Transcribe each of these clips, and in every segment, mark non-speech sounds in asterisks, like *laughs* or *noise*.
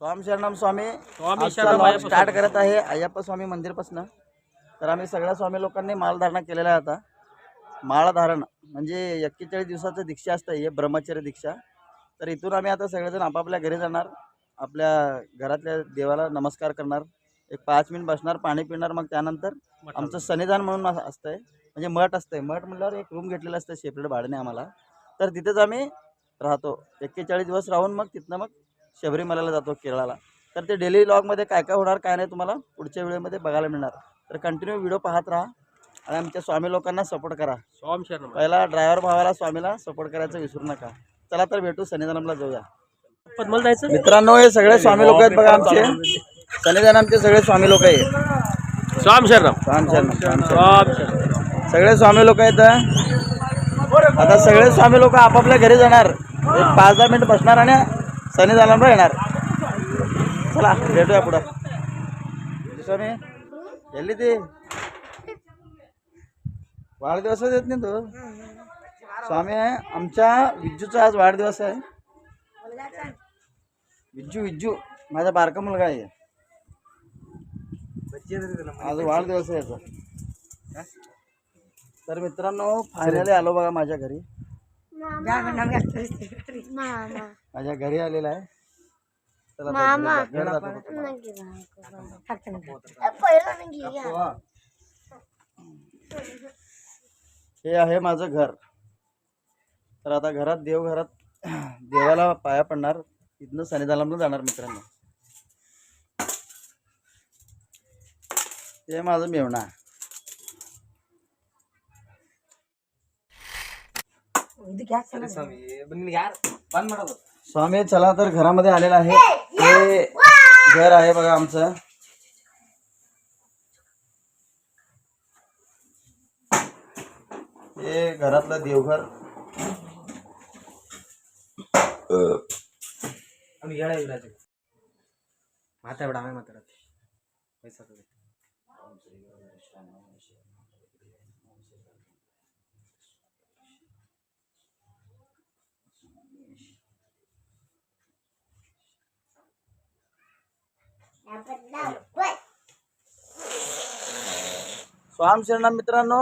स्वामी शरणम स्वामी. स्वामी शरणम स्टार्ट. करत आहे अय्यप्पा स्वामी मंदिरपासून. तर आम्ही सगळ्या स्वामी लोकांनी मालधारणा केलेला आहे आता. माळधारण म्हणजे एक्केचाळीस दिवसाचं दीक्षा असतं हे ब्रह्मचर्य दीक्षा. तर इथून आम्ही आता सगळेजण आपापल्या घरी जाणार आपल्या घरातल्या देवाला नमस्कार करणार एक पाच मिनिट बसणार पाणी पिणार मग त्यानंतर आमचं सन्निधान म्हणून अस- असतंय म्हणजे मठ असतंय. मठ म्हटल्यावर एक रूम घेतलेलं असतं सेपरेट भाड्याने आम्हाला. तर तिथेच आम्ही राहतो. एक्केचाळीस दिवस राहून मग तिथनं मग शबरीमलाला जातो केरळाला. तर ते डेली लॉगमध्ये काय काय होणार काय नाही तुम्हाला पुढच्या वेळेमध्ये बघायला मिळणार. तर कंटिन्यू व्हिडिओ पाहत राहा आणि आमच्या स्वामी लोकांना सपोर्ट करा. स्वामी शरण पहिला ड्रायव्हर भावाला स्वामीला सपोर्ट करायचं विसरू नका. चला तर भेटू सन्निधानमला जाऊया. पद्मल जायचं? मित्रांनो हे सगळे स्वामी लोक आहेत बघा आमचे. सन्निधान आमचे सगळे स्वामी लोक आहे स्वामी शरण. स्वामी शरण, स्वामी सगळे स्वामी लोक आहेत आता सगळे स्वामी लोक आपापल्या घरी जाणार. एक पाच दहा मिनिट बसणार आणि सन्निधानाला येणार. चला भेटूया पुढं. स्वामी गेली ते. वाढदिवस येत नाही तू. स्वामी आमच्या विज्जूचा आज वाढदिवस आहे. विज्जू विज्जू माझा बारका मुलगा आहे. आज वाढदिवस आहे याचा. तर मित्रांनो फायनली आलो बघा माझ्या घरी. माझ्या घरी आलेला आहे. चला आता घरी. हे आहे माझं घर. तर आता घरात देव घरात देवाला पाया पडणार. इथनं सन्निधानाला जाणार मित्रांनो. हे माझं मेवणा स्वामी चला तर घरामध्ये आलेला आहे हे घर आहे बघा आमचं हे घरातलं देवघर माता एवढा आहे मात्र पैसा स्वाम मित्रांनो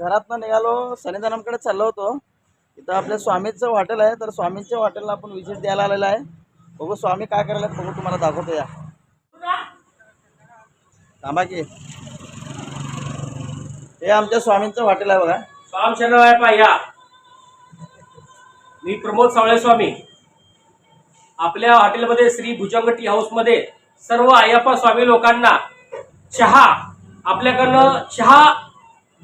घरातनं निघालो सन्निधानाकडे चाललो होतो. इथं आपल्या स्वामीचं हॉटेल आहे तर स्वामींच्या हॉटेलला आपण विजिट द्यायला आलेला आहे. बघू स्वामी काय करायला बघू तुम्हाला दाखवतो या. थांबा की. हे आमच्या स्वामींचं हॉटेल आहे बघा. स्वामी शरण आहे पाह्या मी प्रमोद सावळे स्वामी. आपल्या हॉटेलमध्ये श्री भुजंग टी हाऊसमध्ये सर्व अय्यप्पा स्वामी लोकांना चहा आपल्याकडनं चहा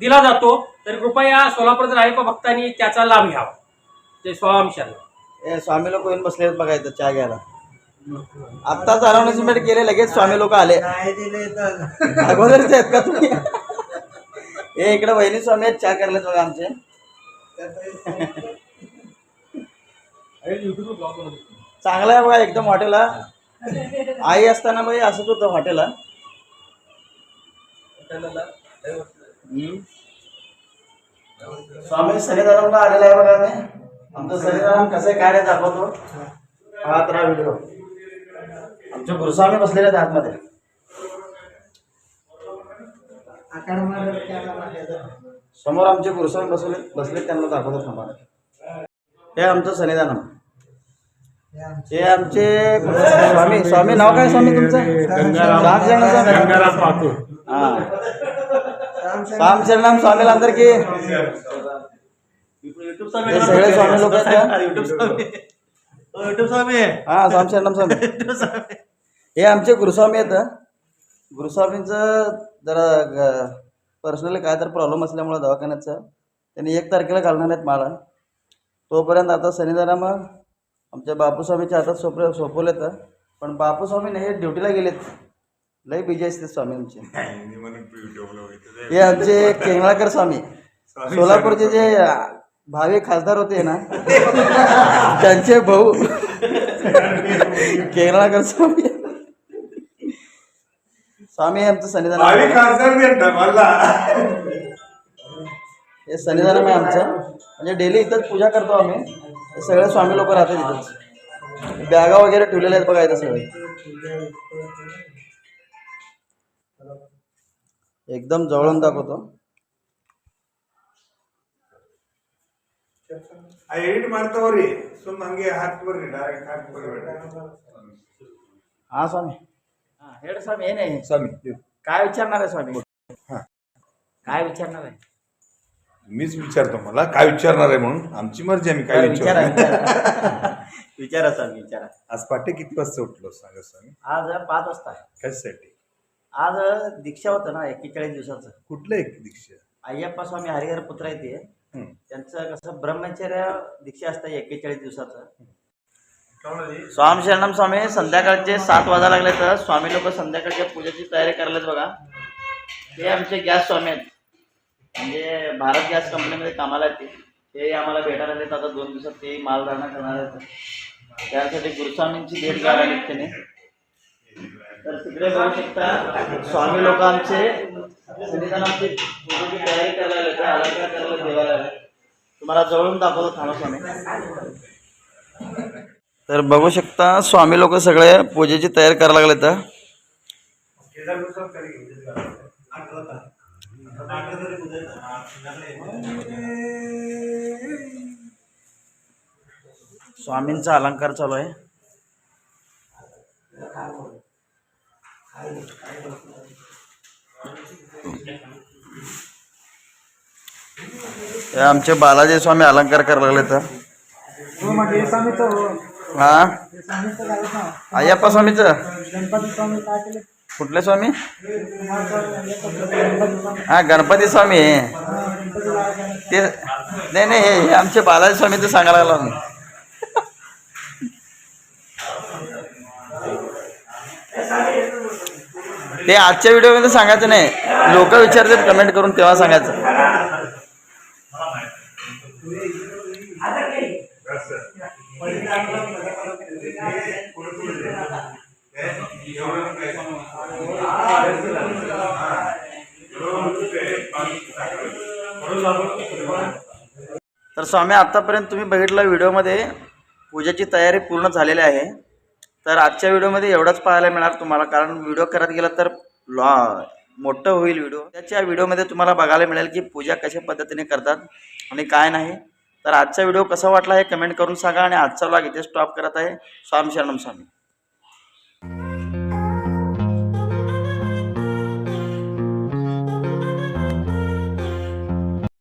दिला जातो. तर कृपया सोलापूरच्या अय्यप्पा भक्तांनी त्याचा लाभ घ्यावा. जय स्वामी शरण. हे स्वामी लोक येऊन बसले आहेत बघा इथं चहा घ्यायला. आत्ताच अनाउन्समेंट केले लगेच स्वामी लोक आले. अगोदरच आहेत का तुम्ही? हे इकडे वहिनी स्वामी आहेत चहा करलेत बघा आमचे. *laughs* चांगलं आहे बघा एकदम हॉटेलला आई असताना बाई असंच होतं हॉटेलला हम्म. स्वामी सन्निधानला आलेला आहे बघा मी. आमचं सन्निधान कसं आहे काय नाही दाखवतो. पाहत राहा व्हिडिओ आमचे गुरुस्वामी बसलेले आहेत आतमध्ये. समोर आमचे गुरुस्वामी बसले बसले त्यांना दाखवतो थांबा हे आमचं सन्निधानम हे आमचे स्वामी स्वामी नाव काय स्वामी तुमचं? स्वामी. गंगाराम पातूर. की. सगळे स्वामी लोक स्वामी. हा स्वामी स्वामी. हे आमचे गुरुस्वामी आहेत गुरुस्वामींच जरा पर्सनली काय तर प्रॉब्लेम असल्यामुळे दवाखान्याचं. त्यांनी एक तारखेला घालणार आहेत मला तोपर्यंत आता शनिदारा मग आमच्या बापूस्वामीच्या हातात सोपले सोपवलेत पण बापूस्वामी नाही ड्युटीला गेलेत. लय बिजी असते स्वामी आमचे. *laughs* हे आमचे केंगळाकर स्वामी. सोलापूरचे जे भावी खासदार होते ना *laughs* त्यांचे भाऊ. केंगळाकर स्वामी. स्वामी हे आमचं सन्निधान. हे सन्निधान आहे आमचं. म्हणजे डेली इथंच पूजा करतो आम्ही. हे सगळे स्वामी लोक राहतात इथंच बॅगा वगैरे ठेवलेल्या आहेत बघा इथं सगळे एकदम जवळून दाखवतो ಎಡಿಟ್ ಮಾಡ್ತಾವ್ರಿ ಸುಮ್ಮ ಹಂಗೆ ಹಾಕ್ಬರ್ರಿ ಡೈರೆಕ್ಟ್ ಹಾಕ್ಬರ್ರಿ हा स्वामी हा हेड स्वामी हे नाही स्वामी काय विचारणार आहे स्वामी हा. काय विचारणार आहे मीच विचारतो मला काय विचारणार आहे म्हणून? आमची मर्जी आम्ही काय विचारा? विचार विचारा. *laughs* विचारा आज पहाटे किती वाजता उठलो? सांगा स्वामी आज पाच वाजता कशासाठी? आज दीक्षा होतं ना एक्केचाळीस दिवसाचं. कुठलं एक दीक्षा? अय्यप्पा स्वामी हरिहर पुत्र आहे ते. हं. त्यांचं कसं ब्रह्मचर्य दीक्षा असतं एक्केचाळीस दिवसाचं. स्वामी शरणम स्वामी संध्याकाळचे सात वाजा लागले तर स्वामी लोक संध्याकाळच्या पूजेची तयारी करायला बघा. ते आमचे गॅस स्वामी आहेत. म्हणजे भारत गॅस कंपनीमध्ये कामाला येते. ते आम्हाला भेटायला येतात आता दोन दिवसात ते मालधारणा करणार आहेत. त्यासाठी गुरुस्वामींची भेट घ्यायला निघते त्याने तर तिकडे बघू शकता स्वामी लोक आमचे पूजेची तयारी करायला येते अलंकार करायला देवाला तुम्हाला जवळून दाखवतो थांबा स्वामी. तर बघू शकता स्वामी लोक सगळे पूजेची तयारी करायला लागले तर स्वामींचा अलंकार चालू आहे. हे आमचे बालाजी स्वामी अलंकार करायला लागले तर हा. अय्यप्पा स्वामीचं? कुठले स्वामी? हा गणपती स्वामी. ते नाही नाही हे आमचे बालाजी स्वामी ते सांगायला लागला मी. ते आजच्या व्हिडिओमध्ये सांगायचं नाही. लोक विचारतात कमेंट करून तेव्हा सांगायचं. तर स्वामी आत्तापर्यंत तुम्ही बघितलं व्हिडिओमध्ये पूजेची तयारी पूर्ण झालेली आहे. तर आजच्या व्हिडिओमध्ये एवढंच पाहायला मिळणार तुम्हाला कारण व्हिडिओ करत गेला तर लॉ मोठं होईल व्हिडिओ. त्याच्या व्हिडिओमध्ये तुम्हाला बघायला मिळेल की पूजा कशा पद्धतीने करतात आणि काय नाही. तर आजचा व्हिडिओ कसा वाटला हे कमेंट करून सांगा आणि आजचा व्लॉग इथे स्टॉप करत आहे. स्वामी शरणम स्वामी.